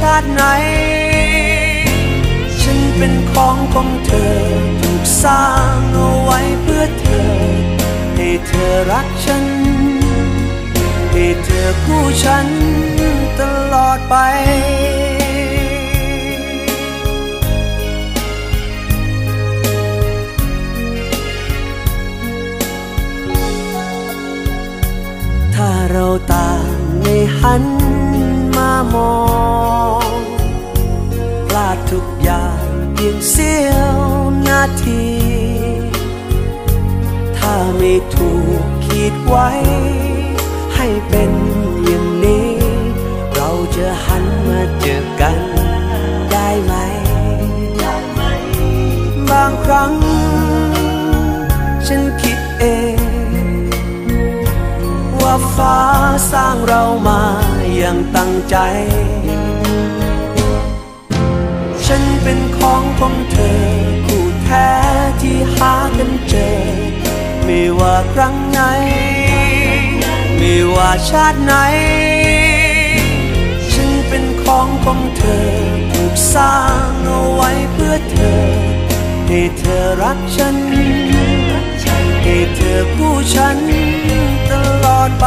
ชาติไหน ฉันเป็นของของเธอ ถูกสร้างเอาไว้เพื่อเธอ ให้เธอรักฉัน ให้เธอคู่ฉันตลอดไป ไม่ถูกขีดไว้ ให้เป็นอย่างนี้ เราจะหันมาเจอกันได้ไหม บางครั้ง ฉันคิดเอง ว่าฟ้าสร้างเรามาอย่างตั้งใจ ฉันเป็นของของเธอคู่แท้ที่หา ครั้งไหน ไม่ว่าชาติไหน ฉันเป็นของของเธอ ถูกสร้างเอาไว้เพื่อเธอ ให้เธอรักฉัน ให้เธอผู้ฉันตลอดไป